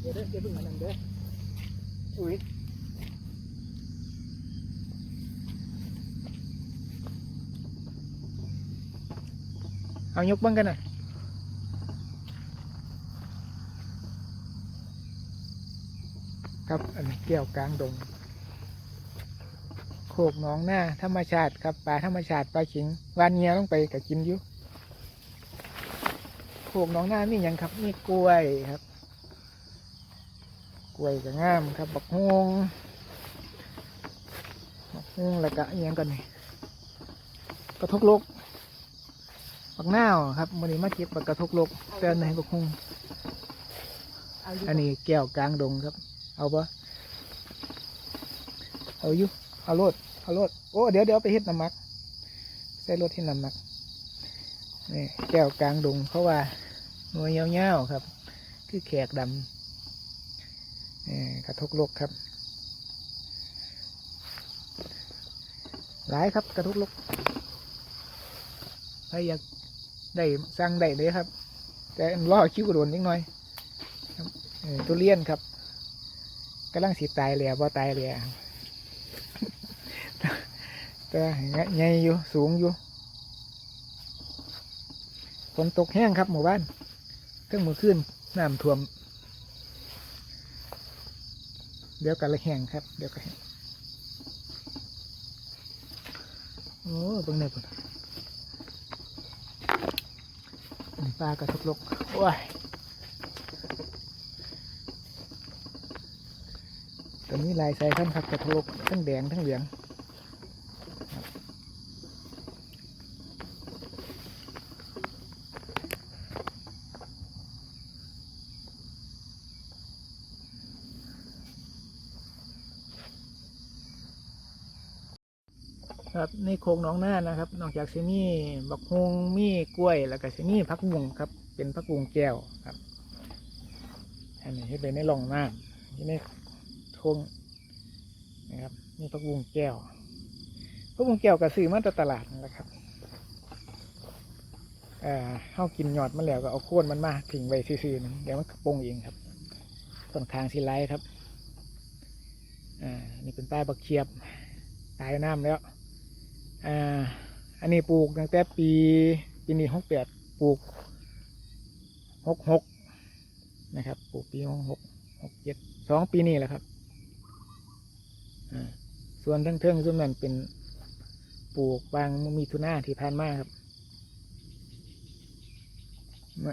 เดี๋ยวเด้อเดี๋ยวเพิ่งมานั่นเด้ออุ้ยเอายกบ้างกันน่อยครับอันนี้แก้วกลางดงโคกหนองหน้าธรรมชาติครับปลาธรรมชาติปลาขิงวานเงียลงไปก็กินอยู่โคกหนองหน้ามีอย่างครับมีกล้วยครับ วยก็งามครับ บักฮวงบักฮวงแล้วก็อหยังกันนี่กระทกลกบักหน้าครับมันนี้มาเก็บบักกระทกลกเตือนให้บักฮวงอันนี้แก้วกลางดงครับ เอาปะเอาอยู่เอาโลดเอาโลดโอ้เดี๋ยวเดี๋ยวไปเฮ็ดน้ำมักใส่รถที่น้ำมักนี่แก้วกลางดงเพราะว่าหน่วยเงาวๆครับ คือแขกดำ กระทกลกครับ หลายครับกระทกลกใครอยากได้สั่งได้เลยครับ แต่รอคิ้วกระโดนนิดหน่อยครับเออทุเรียนครับกำลังสิตายแล้วบ่ตายแล้วแต่ใหญ่อยู่สูงอยู่ฝนตกแห้งครับหมู่บ้านเครื่องมือขึ้นน้ำท่วม เดี๋ยวกันละแห้งครับ เดี๋ยวกันแห้งโอ้บังได้ปุ่นปลากระทุกลกโอ้ยตอนนี้ลายใส่ขั้นครับกระทบลกทั้งแดงทั้งเหลือง ครับในโคงหน้องหน้านะครับ นอกจากสิมีบักฮงมีกล้วย แล้วก็สิมีพักบุงครับ เป็นพักบุงแก้วครับอันนี้ที่เป็นในรองน้ำที่ในโคงนะครับนี่พักบุงแก้วพักบุงแก้วก็ซื้อมาจากตลาดนั่แหละครับเอ่อเข้ากินหยอดมันแล้วก็เอาโค่นมันมาทิ้งไว้ซื่อๆนึงเดี๋ยวมันก็ปรุงเองครับต้นทางสิไลครับ อ่า นี่เป็นป้ายบักเชียบ ตายน้ำแล้ว อ่าอันนี้ปลูกตั้งแต่ปีปีนี้หกแปดปลูกหกหกนะครับ ปลูกปีหกหกหกเจ็ดสองปีนี้แหละครับส่วนทั้งเทิงส่วนนั้นเป็นปลูกบางมีทุน่าที่ผ่านมาครับ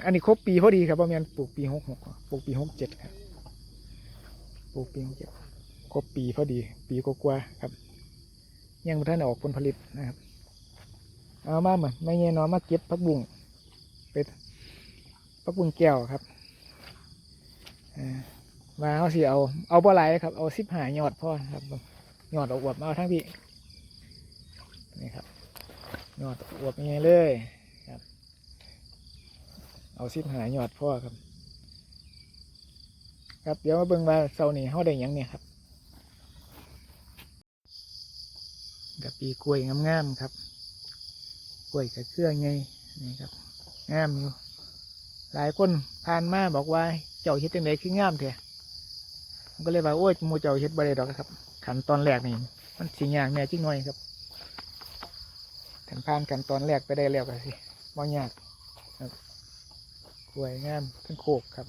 อันนี้ครบปีพอดีครับปราะมาณปลูกปีหกหกปลูกปีหกเจ็ดครับ ปลูกปีหกเจ็ดครบปีพอดี ปีกว่าๆครับ ยังบ่ท่านออกผลผลิตนะครับ เอามาเหมือนไม่เงี้ยน้อมาเก็บพักบุ้งเป็นพักบุ้งแก้วครับมาเอาสิเอาเอาบ่หลครับ เอาสิบหายอดพ่อครับยอดอวบมาเอาทั้งพี่นี่ครับยอดอวบยังไงเลยครับ เอาสิบหายอดพ่อครับ ครับเดี๋ยวมาเบิ่งว่าเสาร์นี้เขาได้ยังเนี่ยครับ กับปีกล้วยงามๆครับ กล้วยกับเครื่องไงนี่ครับงามอยู่หลายคนผ่านมาบอกว่าเจ้าเฮ็ดจังไดคืองามแท้ผมก็เลยว่าโอ้ยมูเจ้าเฮ็ดบ่ได้ดอกครับขั้นตอนแรกนี่มันสิยากแน่จิงหน่อยครับถ้าผ่านขั้นตอนแรกไปได้แล้วก็สิบ่ยากครับกล้วยงามทั้งโคกครับ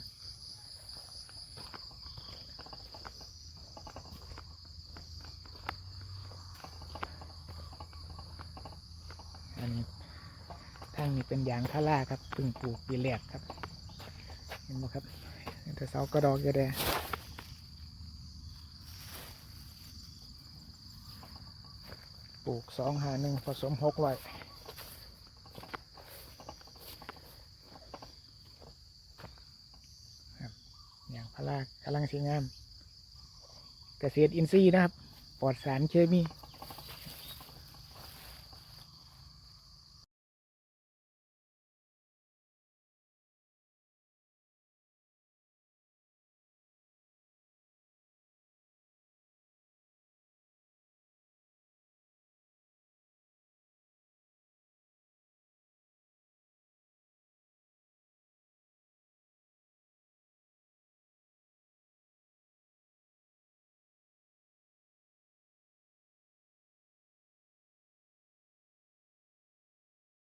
อันทางนี้เป็นยางพาราครับพึ่งปลูกปีแรกครับ เห็นไหมครับแต่เสากระดอกกระแดปลูกสองหาหนึ่งผสมหกไว้ยางพารากำลังสีงาม เกษตรอินทรีย์นะครับ ปลอดสารเคมี